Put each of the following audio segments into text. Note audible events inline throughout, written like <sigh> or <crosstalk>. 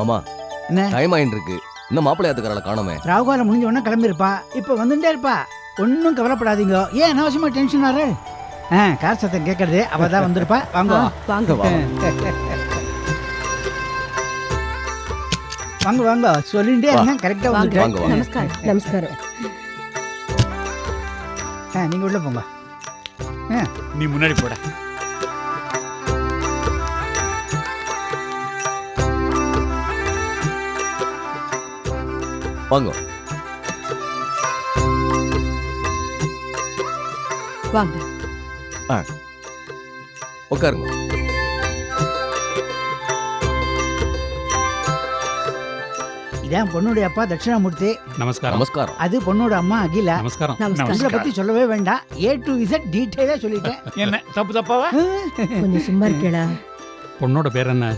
மாமா என்ன? டைம் ஆயிட்டு இருக்கு இன்னும் மாப்பிள்ளையாத்துக்காரல காணோமே. ராகுகாலம் முடிஞ்ச உடனே கிளம்பியிருப்பா இப்போ வந்துட்டே இருப்பா. ஒன்றும் கவலைப்படாதீங்க. ஏன் அனாவசியமா டென்ஷன் ஆறு ஆ கார் சத்தம் கேட்கறது. அவ தான் வந்திருப்பா. வாங்க. வாங்க. வாங்க. <laughs> வாங்க சொல்லிட்டே. இருங்க கரெக்டாக வாங்க. வந்துட்டு வாங்க வாங்க. நமஸ்காரம். <laughs> நமஸ்காரம் ஆ நீங்கள் உள்ள போங்க. நீ முன்னாடி போட. வாங்க. வாங்க. உட்காருங்க இதான் பொண்ணுடைய அப்பா தட்சிணாமூர்த்தி. நமஸ்காரம். நமஸ்காரம். அது பொண்ணோட அம்மா அகிலா. நமஸ்காரம். உங்களை பத்தி சொல்லவே வேண்டாம். ஏ டு இசட் டீட்டெயிலாக சொல்லிட்டேன். என்ன? தப்பு தப்பாவா? கொஞ்சம் சும்மா இருக்கேடா. பொண்ணோட பேர் என்ன?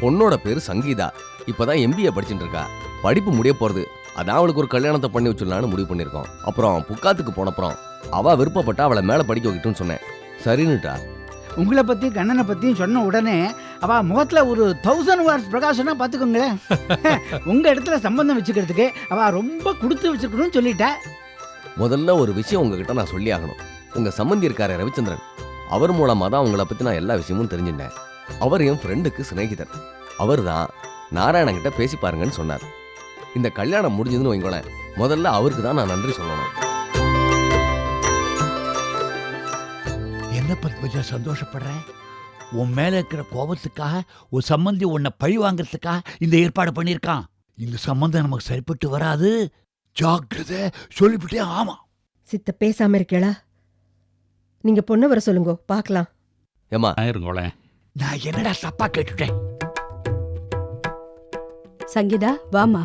பொண்ணோட பேரு சங்கீதா. இப்பதான் எம்பிஏ படிச்சுட்டு இருக்கா. படிப்பு முடிய போறது. அதான் அவளுக்கு ஒரு கல்யாணத்தை பண்ணி வச்சிடலான்னு முடிவு பண்ணிருக்கோம் அப்புறம் புக்காத்துக்கு போனப்புறம் அவ விருப்பப்பட்டா அவளை மேல படிக்க வைக்கட்டும்னு சொன்னேன். சரின்னுட்டா. உங்களை பத்தி கண்ணனை பத்தியும் சொன்ன உடனே அவ முகத்துல ஒரு தௌசண்ட் வாட்ஸ் பிரகாசம்னா பாத்துக்கோங்களேன் <laughs> உங்க இடத்துல சம்பந்தம் வச்சுக்கிறதுக்கு அவ ரொம்ப கொடுத்து வச்சிருக்கணும்னு சொல்லிட்டா. முதல்ல ஒரு விஷயம் உங்ககிட்ட நான் சொல்லி ஆகணும். உங்க சம்மந்தி இருக்காரு ரவிச்சந்திரன். அவர் மூலமா தான் உங்களை பத்தி நான் எல்லா விஷயமும் தெரிஞ்சுட்டேன். அவர் என் ஃப்ரெண்டுக்கு சிநேகிதர். அவர் தான் நாராயணன் கிட்ட பேசி பாருங்கன்னு சொன்னார். இந்த கல்யாணம் முடிஞ்சதுன்னு வைங்களேன் முதல்ல அவருக்கு தான் நான் நன்றி சொல்லணும். என்ன பத்மஜா சந்தோஷப்படுற? உன் மேல இருக்கிற கோபத்துக்காக ஒரு சம்பந்தி உன்னை பழி வாங்குறதுக்காக இந்த ஏற்பாடு பண்ணியிருக்கான். இந்த சம்பந்தம் நமக்கு சரிப்பட்டு வராது. ஜாக்கிரதை சொல்லிவிட்டே ஆமா. சித்த பேசாம இருக்கேளா? நீங்க பொண்ணு வர சொல்லுங்க பார்க்கலாம். ஏமா இருங்கோளேன் நான் என்னடா தப்பா கேட்டுட்டேன்? சங்கீதா வாமா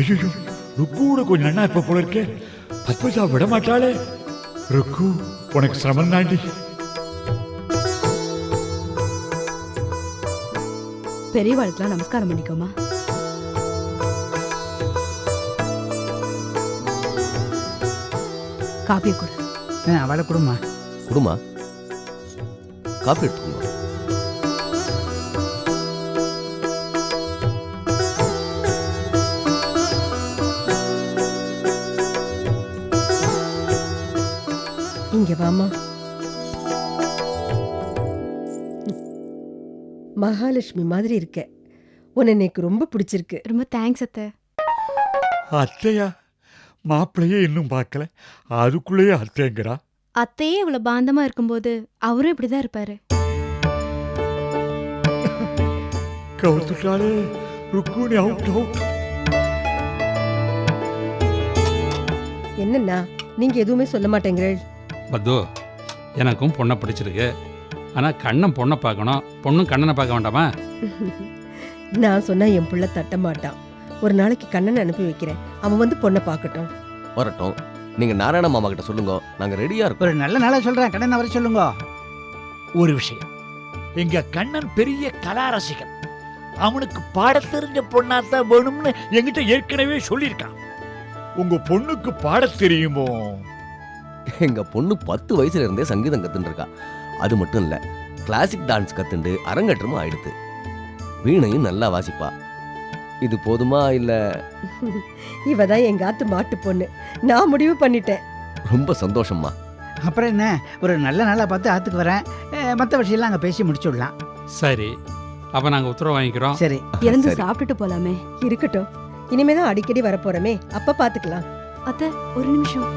ஐயோ ருக்கு கூட கொஞ்சம் நன்னா இருப்ப போல இருக்கே. பத்மஜா விட மாட்டாளே ருக்கு உனக்கு சிரமம் தாண்டி. பெரியவாளுக்கெல்லாம் நமஸ்காரம் பண்ணிக்கோமா? காப்பிய கொடு. ஆ, அவளை கொடுமா குடுமா காப்பி எடுத்துக்கோங்க இங்க வாமா மகாலட்சுமி மாதிரி இருக்க. உன்னை எனக்கு ரொம்ப பிடிச்சிருக்கு. ரொம்ப தேங்க்ஸ் அத்தை. அத்தையா? மாப்பிள்ளையே இன்னும் பார்க்கல. அதுக்குள்ளேயே அத்தைங்கிறா. அத்தையே இவ்வளவு பாந்தமா இருக்கும்போது அவரும் இப்படிதான் இருப்பாரு. கவுத்துட்டாலே ருக்குனி அவுட் அவுட் என்னண்ணா நீங்க எதுவுமே சொல்ல மாட்டேங்கிறீள். பத்து எனக்கும் பொண்ணை பிடிச்சிருக்கு. ஆனால் கண்ணன் பொண்ணை பார்க்கணும் பொண்ணும் கண்ணனை பார்க்க வேண்டாமா? நான் சொன்னா என் புள்ள தட்ட மாட்டான் ஒரு நாளைக்கு கண்ணனை அனுப்பி வைக்கிறேன். அவன் வந்து பொண்ணை பார்க்கட்டும். வரட்டும். நீங்க நாராயண மாமா கிட்ட சொல்லுங்க. நாங்க ரெடியா இருக்கோம். ஒரு நல்ல நாளா சொல்றேன். கண்ணனை வர சொல்லுங்க. ஒரு விஷயம். எங்க கண்ணன் பெரிய கலா ரசிகன் அவனுக்கு பாடத் தெரிஞ்ச பொண்ணாத்தான் வேணும்னு என்கிட்ட ஏற்கனவே சொல்லியிருக்கான். உங்க பொண்ணுக்கு பாடத் தெரியுமோ? எங்க பொண்ணு பத்து வயசுல இருந்தே சங்கீதம் கத்துட்டு இருக்கா அது மட்டும் இல்ல கிளாசிக் டான்ஸ் கத்துண்டு அரங்கேற்றமும் ஆயிடுத்து. வீணையும் நல்லா வாசிப்பா. இது போதுமா இல்ல? இவ தான் எங்க ஆத்து மாட்டு பொண்ணு. நான் முடிவு பண்ணிட்டேன். ரொம்ப சந்தோஷம்மா. அப்புறம் என்ன? ஒரு நல்ல நாளா பார்த்து ஆத்துக்கு வரேன். மற்ற விஷயம்லாம் அங்கே பேசி முடிச்சுடலாம். சரி. அப்போ நாங்கள் உத்தரவு வாங்கிக்கிறோம். சரி. இறந்து சரி. சாப்பிட்டுட்டு போலாமே. இருக்கட்டும். இனிமே தான் அடிக்கடி வரப்போறோமே. அப்ப பாத்துக்கலாம். அத்தை ஒரு நிமிஷம்.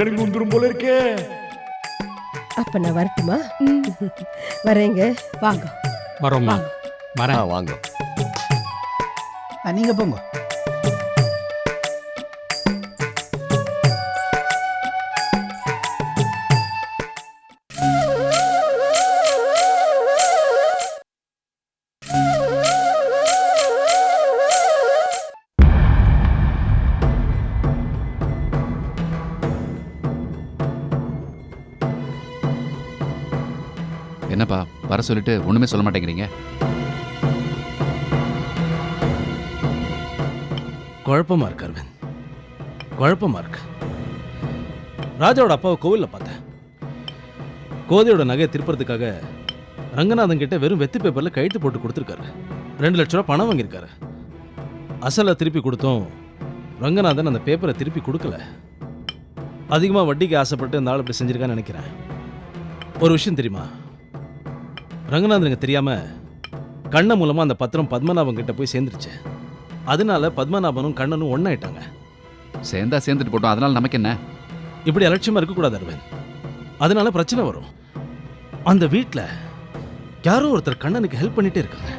கிளம்பி வந்துரும் போல இருக்கே. அப்ப நான் வரட்டுமா. வரேங்க. வாங்க. வரோம்மா. வரேன். வாங்க. நீங்க போங்க. வர சொல்லிட்டு ஒன்றுமே சொல்ல மாட்டேங்கிறீங்க. குழப்பமா இருக்கு அரவிந்த். குழப்பமா இருக்கு. ராஜாவோட அப்பாவை கோவிலில் பார்த்தேன். கோதையோட நகையை திருப்புறதுக்காக ரங்கநாதன் கிட்ட வெறும் வெத்து பேப்பர்ல கையெழுத்து போட்டு கொடுத்துருக்காரு. ரெண்டு லட்ச ரூபா பணம் வாங்கியிருக்காரு. அசலை திருப்பி கொடுத்தோம் ரங்கநாதன் அந்த பேப்பரை திருப்பி கொடுக்கல. அதிகமாக வட்டிக்கு ஆசைப்பட்டு இந்த ஆள் இப்படி செஞ்சிருக்கான்னு நினைக்கிறேன். ஒரு விஷயம் தெரியுமா? ரங்கநாதனுக்கு தெரியாம கண்ணன் மூலமா அந்த பத்திரம் பத்மநாபன் கிட்ட போய் சேர்ந்துருச்சு. அதனால பத்மநாபனும் கண்ணனும் ஒன்னாயிட்டாங்க சேர்ந்தா சேர்ந்துட்டு போட்டோம். அதனால நமக்கு என்ன? இப்படி அலட்சியமா இருக்கக்கூடாது அரவிந்த். அதனால பிரச்சனை வரும். அந்த வீட்டில் யாரோ ஒருத்தர் கண்ணனுக்கு ஹெல்ப் பண்ணிட்டே இருக்காங்க.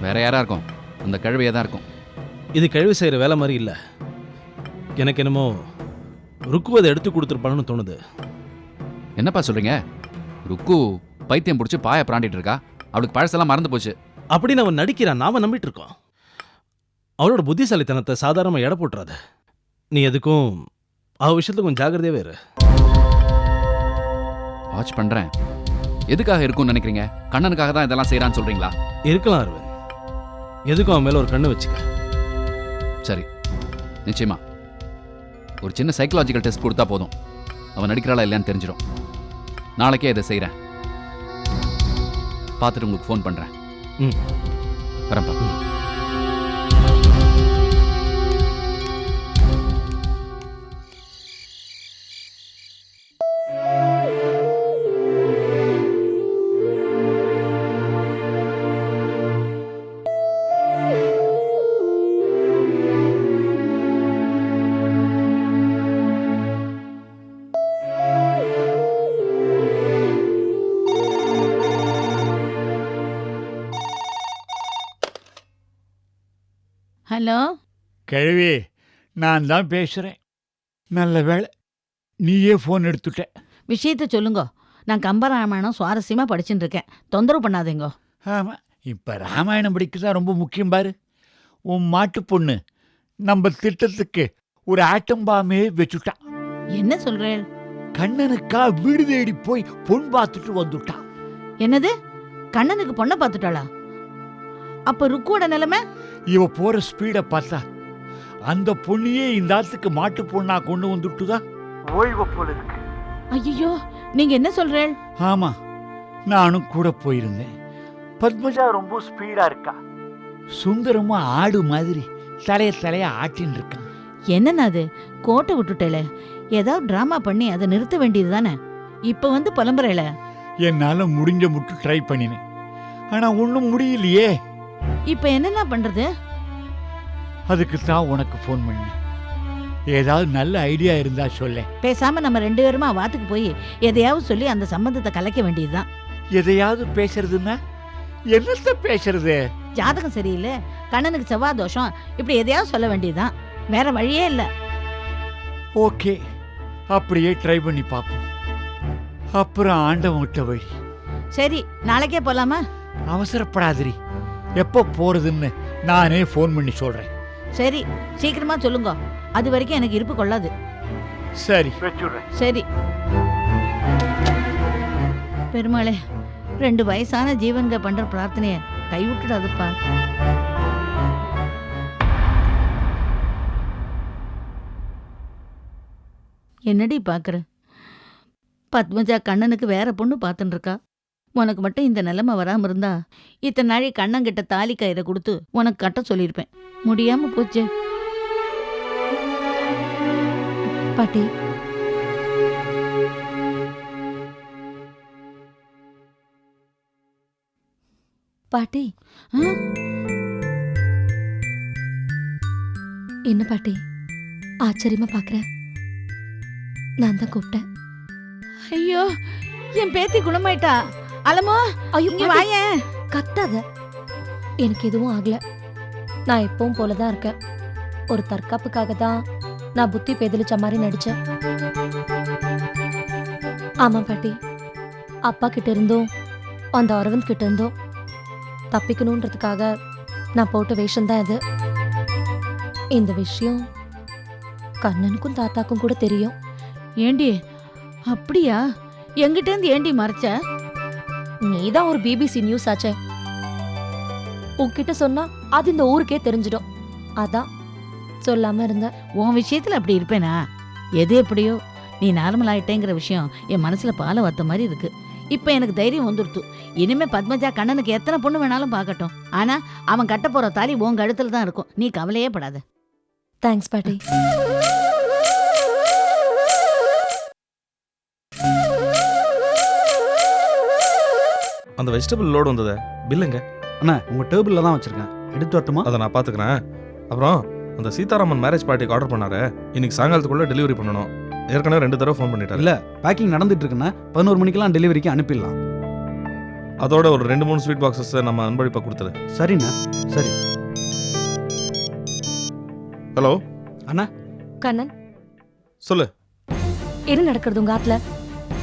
வேற யாரா இருக்கும்? அந்த கழுவையா தான் இருக்கும். இது கழிவு செய்கிற வேலை மாதிரி இல்லை. எனக்கு என்னமோ ருக்குவதை எடுத்து கொடுத்துருப்பான்னு தோணுது. என்னப்பா சொல்றீங்க? ருக்கு பைத்தியம் பிடிச்சி பாய பிராண்டிட்டு இருக்கா? அவளுக்கு பழசெல்லாம் மறந்து போச்சு. அப்படின்னு அவன் நடிக்கிறான். நாம நம்பிட்டு இருக்கோம். அவளோட புத்திசாலித்தனத்தை சாதாரணமாக எடை போட்டுறாத. நீ எதுக்கும் அவ விஷயத்துல கொஞ்சம் ஜாக்கிரதையாவே இரு. வாட்ச் பண்றேன். எதுக்காக இருக்கும்னு நினைக்கிறீங்க? கண்ணனுக்காக தான் இதெல்லாம் செய்யறான்னு சொல்றீங்களா? இருக்கலாம் அரவிந்த். எதுக்கும் அவன் மேல ஒரு கண்ணு வச்சுக்க. சரி. நிச்சயமா. ஒரு சின்ன சைக்கலாஜிக்கல் டெஸ்ட் கொடுத்தா போதும். அவன் நடிக்கிறாளா இல்லையான்னு தெரிஞ்சிடும். நாளைக்கே இதை செய்கிறேன் பார்த்துட்டு உங்களுக்கு ஃபோன் பண்ணுறேன் ம். வரேன்ப்பா கிழவி நான் தான் பேசுகிறேன் நல்ல வேளை நீயே ஃபோன் எடுத்துட்ட. விஷயத்த சொல்லுங்க. நான் கம்பராமாயணம் சுவாரஸ்யமா படிச்சுட்டு இருக்கேன். தொந்தரவு பண்ணாதீங்க. ஆமாம் இப்போ ராமாயணம் படிக்க தான் ரொம்ப முக்கியம் பாரு. உன் மாட்டு பொண்ணு நம்ம திட்டத்துக்கு ஒரு ஆட்டம் பாமே வச்சுட்டான் என்ன சொல்றேன் கண்ணனுக்கா வீடு தேடி போய் பொன் பார்த்துட்டு வந்துட்டான் என்னது? கண்ணனுக்கு பொண்ணை பார்த்துட்டாளா? அப்ப ருக்குவோட நிலைமை? இவ போற ஸ்பீடை பார்த்தா அந்த பொண்ணையே இந்த ஆத்துக்கு மாட்டு பொண்ணா கொண்டு வந்துட்டுதா? ஓய்வு போல இருக்கு. ஐயோ நீங்க என்ன சொல்றேன் ஆமா நானும் கூட போயிருந்தேன். பத்மஜா ரொம்ப ஸ்பீடா இருக்கா? சுந்தரமா ஆடு மாதிரி தலைய தலைய ஆட்டின்னு இருக்கான் என்னன்னா அது? கோட்டை விட்டுட்டேல ஏதாவது டிராமா பண்ணி அதை நிறுத்த வேண்டியது தானே? இப்ப வந்து புலம்புறேல என்னால முடிஞ்ச மட்டும் ட்ரை பண்ணினேன். ஆனா ஒன்றும் முடியலையே. இப்ப என்னென்ன பண்றது? அதுக்கு தான் உனக்கு ஃபோன் பண்ணேன் ஏதாவது நல்ல ஐடியா இருந்தா சொல்ல. பேசாம நம்ம ரெண்டு பேருமா வாத்துக்கு போய் எதையாவது சொல்லி அந்த சம்பந்தத்தை கலைக்க வேண்டியதுதான். எதையாவது பேசுறதுன்னா என்னத்த பேசுறது? ஜாதகம் சரியில்லை கண்ணனுக்கு செவ்வாய் தோஷம் இப்படி எதையாவது சொல்ல வேண்டியதுதான். வேற வழியே இல்ல. ஓகே அப்படியே ட்ரை பண்ணி பார்ப்போம். அப்புறம் ஆண்டவன் விட்ட வழி சரி நாளைக்கே போலாமா? அவசரப்படாதிரி எப்போ போறதுன்னு நானே ஃபோன் பண்ணி சொல்றேன். சரி சீக்கிரமா சொல்லுங்க. அது வரைக்கும் எனக்கு இருப்பு கொள்ளாது. சரி. சரி. பெருமாளே ரெண்டு வயசான ஜீவன்க பண்ற பிரார்த்தனைய கைவிட்டுடாதுப்பா. என்னடி பாக்குற? பத்மஜா கண்ணனுக்கு வேற பொண்ணு பார்த்துன்னு இருக்கா உனக்கு மட்டும் இந்த நிலைமை வராம இருந்தா இத்தனை நாளை கண்ணங்கிட்ட தாலி கயிறை கொடுத்து உனக்கு கட்ட சொல்லியிருப்பேன். முடியாம போச்சு. பாட்டி. பாட்டி. என்ன பாட்டி? ஆச்சரியமா பாக்குற? நான் தான் கூப்பிட்டேன். ஐயோ என் பேத்தி குணமாயிட்டா. அலமோ ஐயோ இங்க வாயேன். கத்தாத. எனக்கு எதுவும் ஆகல. நான் எப்பவும் போல தான் இருக்கேன். ஒரு தற்காப்புக்காக தான் நான் புத்தி பேதலிச்ச மாதிரி நடிச்சேன். ஆமா பாட்டி. அப்பா கிட்ட இருந்தும் அந்த அரவிந்த் கிட்ட இருந்தும் தப்பிக்கணுன்றதுக்காக நான் போட்ட வேஷம் தான் இது. இந்த விஷயம் கண்ணனுக்கும் தாத்தாக்கும் கூட தெரியும். ஏண்டி அப்படியா? எங்கிட்ட இருந்து ஏண்டி மறைச்ச? நீ தான் ஒரு பிபிசி நியூஸ் ஆச்சே. உன்கிட்ட சொன்னா அது இந்த ஊருக்கே தெரிஞ்சிடும். அதான் சொல்லாம இருந்த. உன் விஷயத்துல அப்படி இருப்பேனா? எது எப்படியோ? நீ நார்மல் ஆயிட்டேங்கிற விஷயம் என் மனசுல பாலை வத்த மாதிரி இருக்கு. இப்ப எனக்கு தைரியம் வந்துடுத்து இனிமே பத்மஜா கண்ணனுக்கு எத்தனை பொண்ணு வேணாலும் பார்க்கட்டும். ஆனா அவன் கட்ட போற தாலி உன் கழுத்துல தான் இருக்கும். நீ கவலையே படாத. தேங்க்ஸ் பாட்டி. அந்த வெஜிடபிள் லோடு வந்ததே பில்லுங்க அண்ணா உங்க டேபிள்ல தான் வச்சிருக்கேன். எடுத்து வரட்டுமா? அதை நான் பார்த்துக்கிறேன். அப்புறம் அந்த சீதாராமன் மேரேஜ் பார்ட்டிக்கு ஆர்டர் பண்ணாரு. இன்னைக்கு சாயங்காலத்துக்குள்ள டெலிவரி பண்ணணும். ஏற்கனவே ரெண்டு தடவை ஃபோன் பண்ணிட்டாரு. இல்ல பேக்கிங் நடந்துட்டு இருக்குண்ணா பதினோரு மணிக்கெல்லாம் டெலிவரிக்கு அனுப்பிடலாம். அதோட ஒரு ரெண்டு மூணு ஸ்வீட் பாக்ஸஸ் நம்ம அன்பளிப்பா கொடுத்துரு. சரிண்ணா சரி. ஹலோ கண்ணன். சொல்லு. என்ன நடக்கிறது உங்க ஆத்துல?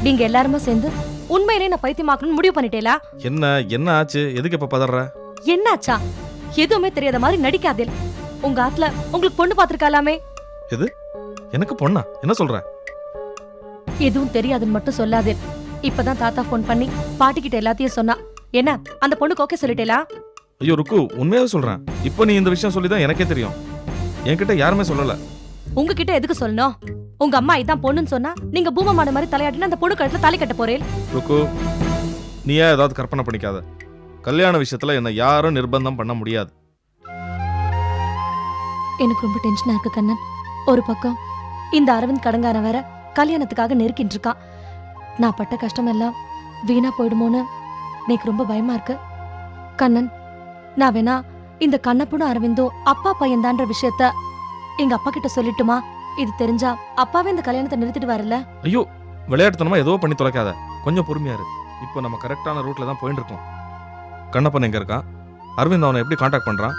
நீங்க எல்லாருமே சேர்ந்து உண்மையிலே நான் பைத்தியமாக்கணும்னு முடிவு பண்ணிட்டேலா? என்ன என்ன ஆச்சு? எதுக்கு இப்ப பதற என்னாச்சா? எதுவுமே தெரியாத மாதிரி நடிக்காதே உங்க ஆத்துல உங்களுக்கு பொண்ணு பாத்திருக்காலாமே எனக்கு பொண்ணா? என்ன சொல்ற? எதுவும் தெரியாதுன்னு மட்டும் சொல்லாதே இப்பதான் தாத்தா ஃபோன் பண்ணி பாட்டிக்கிட்ட எல்லாத்தையும் சொன்னா. என்ன அந்த பொண்ணுக்கு ஓகே சொல்லிட்டேலா? ஐயோ ருக்கு உண்மையாவே சொல்றேன். இப்போ நீ இந்த விஷயம் சொல்லி தான் எனக்கே தெரியும். என்கிட்ட யாருமே சொல்லல. உங்ககிட்ட எதுக்கு சொல்லணும்? உங்க அம்மா இதான் பொண்ணுன்னு சொன்னா நீங்க பூமமான மாதிரி தலையாட்டினா அந்த பொண்ணு கழுத்துல தாலி கட்ட போறேன் ருக்கு நீ ஏன் ஏதாவது கற்பனை பண்ணிக்காத? கல்யாண விஷயத்துல என்ன யாரும் நிர்பந்தம் பண்ண முடியாது. எனக்கு ரொம்ப டென்ஷனா இருக்கு கண்ணன். ஒரு பக்கம் இந்த அரவிந்த் கடங்காரன் வேற கல்யாணத்துக்காக நெருக்கிட்டு இருக்கான். நான் பட்ட கஷ்டம் எல்லாம் வீணா போயிடுமோன்னு எனக்கு ரொம்ப பயமா இருக்கு. கண்ணன் நான் வேணா இந்த கண்ணப்பனும் அரவிந்தும் அப்பா பையன்தான்ற விஷயத்த எங்க அப்பா கிட்ட சொல்லட்டுமா? இது தெரிஞ்சா அப்பாவே இந்த கல்யாணத்தை நிறுத்திட்டு வரல ஐயோ விளையாட்டுத்தனமா ஏதோ பண்ணி தொலைக்காத. கொஞ்சம் பொறுமையா இரு. இப்போ நம்ம கரெக்டான ரூட்ல தான் போயிட்டு இருக்கோம் கண்ணப்பன் எங்க இருக்கான்? அரவிந்த் அவனை எப்படி காண்டாக்ட் பண்றான்?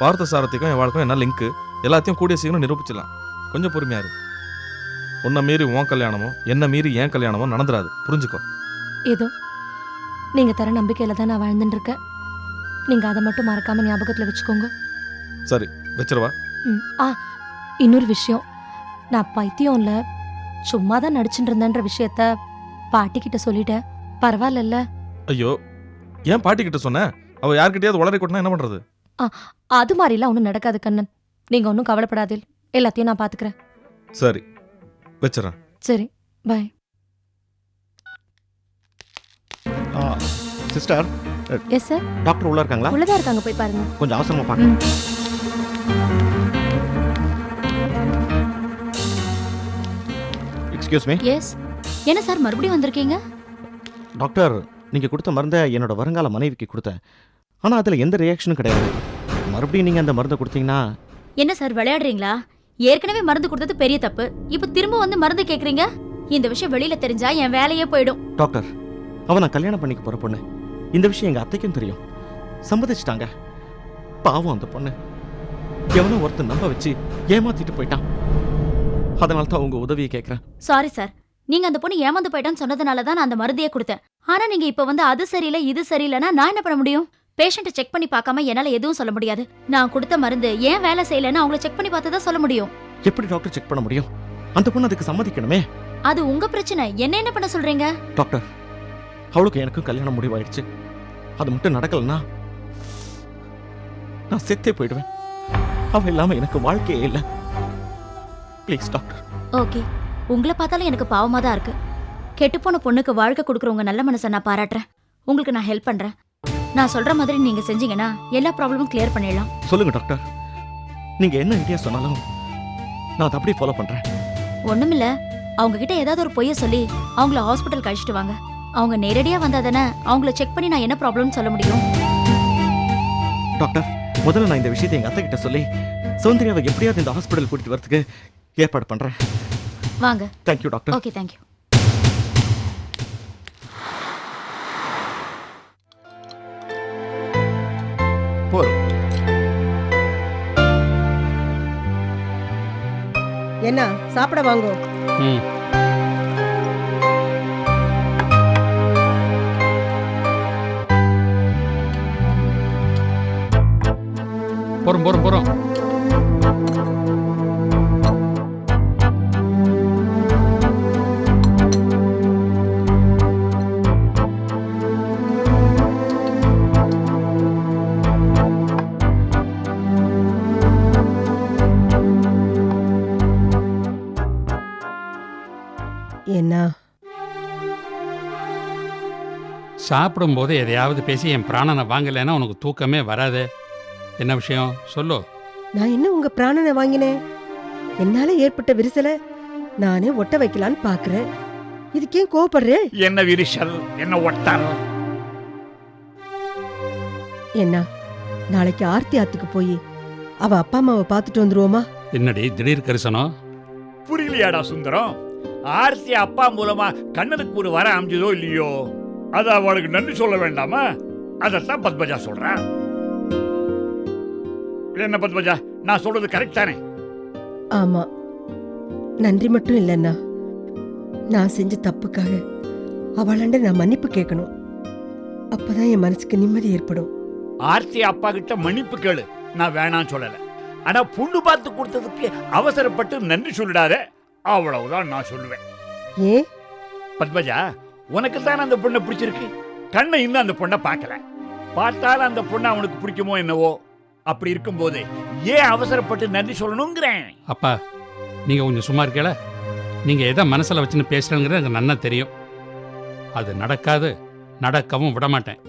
பார்த்த சாரதிக்கும் என் வாழ்க்கும் என்ன லிங்க் எல்லாத்தையும் கூடிய சீக்கிரம் நிரூபிச்சிடலாம். கொஞ்சம் பொறுமையா இரு. உன்னை மீறி உன் கல்யாணமோ என்ன மீறி என் கல்யாணமோ நடந்துராது புரிஞ்சுக்கோ. ஏதோ? நீங்க தர நம்பிக்கையில தான் நான் வாழ்ந்துட்டு இருக்கேன் நீங்க அதை மட்டும் மறக்காம ஞாபகத்துல வச்சுக்கோங்க. சரி வச்சிருவா ம், ஆ. இன்னொரு விஷயம். நான் பைத்தியம் இல்ல சும்மா தான் நடிச்சுட்டு இருந்தேன்ற விஷயத்த பாட்டி கிட்ட சொல்லிட்டேன். பரவாயில்லல்ல. ஐயோ ஏன் பாட்டி கிட்ட சொன்ன? அவ யார்கிட்டயாவது உளறி கொட்டினா என்ன பண்றது? அது மாதிரிலாம் ஒன்றும் நடக்காது கண்ணன். நீங்க ஒன்றும் கவலைப்படாதீர் எல்லாத்தையும் நான் பாத்துக்கிறேன். சரி வச்சிடறேன். சரி bye sister yes sir doctor உள்ள இருக்காங்களா? உள்ளதா இருக்காங்க போய் பாருங்க. கொஞ்சம் அவசரமா பார்க்கணும். எக்ஸ்கியூஸ் மீ எஸ் என்ன சார் மறுபடியும் வந்திருக்கீங்க? டாக்டர் நீங்க கொடுத்த மருந்தை என்னோட வருங்கால மனைவிக்கு கொடுத்தேன். ஆனா அதுல எந்த ரியாக்ஷனும் கிடையாது. மறுபடியும் நீங்க அந்த மருந்தை கொடுத்தீங்கன்னா? என்ன சார் விளையாடுறீங்களா? ஏற்கனவே மருந்து கொடுத்தது பெரிய தப்பு. இப்ப திரும்ப வந்து மருந்து கேக்குறீங்க? இந்த விஷயம் வெளியில தெரிஞ்சா என் வேலையே போயிடும். டாக்டர் அவன் நான் கல்யாணம் பண்ணிக்க போற பொண்ணு. இந்த விஷயம் எங்க அத்தைக்கும் தெரியும். சம்மதிச்சிட்டாங்க. பாவம் அந்த பொண்ணு. எவனோ ஒருத்தன் நம்ப வச்சு ஏமாத்திட்டு போயிட்டான். அதனால தான் உங்க உதவியை கேட்கறேன் சாரி சார் நீங்க அந்த பொண்ணு ஏமாந்து போயிட்டான்னு சொன்னதுனால தான் நான் அந்த மருந்தையே கொடுத்தேன். ஆனா நீங்க இப்ப வந்து அது சரியில்லை இது சரியில்லைன்னா நான் என்ன பண்ண முடியும்? பேஷண்ட்டை செக் பண்ணி பார்க்காம என்னால எதுவும் சொல்ல முடியாது. நான் கொடுத்த மருந்து ஏன் வேலை செய்யலைன்னு அவங்கள செக் பண்ணி பார்த்து தான் சொல்ல முடியும். எப்படி டாக்டர் செக் பண்ண முடியும்? அந்த பொண்ணு அதுக்கு சம்மதிக்கணுமே? அது உங்க பிரச்சனை. என்ன என்ன பண்ண சொல்றீங்க? டாக்டர் அவளுக்கு எனக்கும் கல்யாணம் முடிவாயிடுச்சு. அது மட்டும் நடக்கலன்னா நான் செத்தே போயிடுவேன். அவ இல்லாம எனக்கு வாழ்க்கையே இல்லை. ப்ளீஸ் டாக்டர் ஓகே உங்களை பார்த்தாலும் எனக்கு பாவமா தான் இருக்கு. கெட்டுப்போன பொண்ணுக்கு வாழ்க்கை கொடுக்குறவங்க நல்ல மனசை நான் பாராட்டுறேன். உங்களுக்கு நான் ஹெல்ப் பண்றேன். நான் சொல்ற மாதிரி நீங்க செஞ்சீங்கன்னா எல்லா ப்ராப்ளமும் கிளியர் பண்ணிடலாம். சொல்லுங்க டாக்டர் நீங்க என்ன ஐடியா சொன்னாலும் நான் அதை அப்படியே ஃபாலோ பண்றேன். ஒண்ணுமில்ல. அவங்க கிட்ட ஏதாவது ஒரு பொய்ய சொல்லி அவங்கள ஹாஸ்பிட்டல் கழிச்சிட்டு வாங்க. அவங்க நேரடியா வந்தா தானே அவங்கள செக் பண்ணி நான் என்ன ப்ராப்ளம்னு சொல்ல முடியும். டாக்டர் முதல்ல நான் இந்த விஷயத்தை எங்க அத்தை கிட்ட சொல்லி சௌந்தர்யாவை எப்படியாவது இந்த ஹாஸ்பிட்டல் கூட்டிட்டு வரதுக்கு ஏற்பாடு பண்றேன். வாங்க. தேங்க்யூ டாக்டர் ஓகே தேங்க்யூ போறோம். என்ன சாப்பிட வாங்கோ. ம். போகிறோம் போகிறோம் போகிறோம் சாப்பிடும்போது எதையாவது பேசி என் பிராணனை வாங்கலைன்னா உனக்கு தூக்கமே வராது. என்ன விஷயம்? சொல்லு. நான் என்ன உங்க பிராணனை வாங்கினேன்? என்னால ஏற்பட்ட விரிசலை நானே ஒட்ட வைக்கலான்னு பாக்குறேன். இதுக்கே கோவப்படுறேன் என்ன விரிசல்? என்ன ஒட்டால்? என்ன நாளைக்கு ஆர்த்தி ஆத்துக்கு போய் அவ அப்பா அம்மாவை பார்த்துட்டு வந்துருவோமா? என்னடி திடீர் கரிசனம் புரியலையாடா சுந்தரம். ஆர்த்தி அப்பா மூலமா கண்ணனுக்கு ஒரு வர அமைஞ்சதோ இல்லையோ? அது அவளுக்கு நன்றி சொல்ல வேண்டாமா? அதைத்தான் பத்மஜா சொல்றா. என்ன பத்மஜா? நான் சொல்றது கரெக்ட் தானே? ஆமா. நன்றி மட்டும் இல்லைண்ணா நான் செஞ்ச தப்புக்காக அவளாண்ட நான் மன்னிப்பு கேட்கணும். அப்பதான் என் மனசுக்கு நிம்மதி ஏற்படும். ஆர்த்தி அப்பா கிட்ட மன்னிப்பு கேளு. நான் வேணாம் சொல்லல. ஆனா புண்ணு பார்த்து கொடுத்ததுக்கு அவசரப்பட்டு நன்றி சொல்லிடாத. அவ்வளவுதான் நான் சொல்லுவேன். ஏன்? பத்மஜா உனக்கு தானே அந்த பொண்ணை பிடிச்சிருக்கு? கண்ணை இன்னும் அந்த பொண்ணை பார்க்கல. பார்த்தாலும் அந்த பொண்ணை அவனுக்கு பிடிக்குமோ என்னவோ? அப்படி இருக்கும்போது ஏன் அவசரப்பட்டு நன்றி சொல்லணுங்கிறேன்? அப்பா நீங்கள் கொஞ்சம் சும்மா இருக்கல? நீங்கள் எதை மனசில் வச்சுன்னு பேசுகிறேங்கிறது எனக்கு நல்லா தெரியும். அது நடக்காது நடக்கவும் விட மாட்டேன்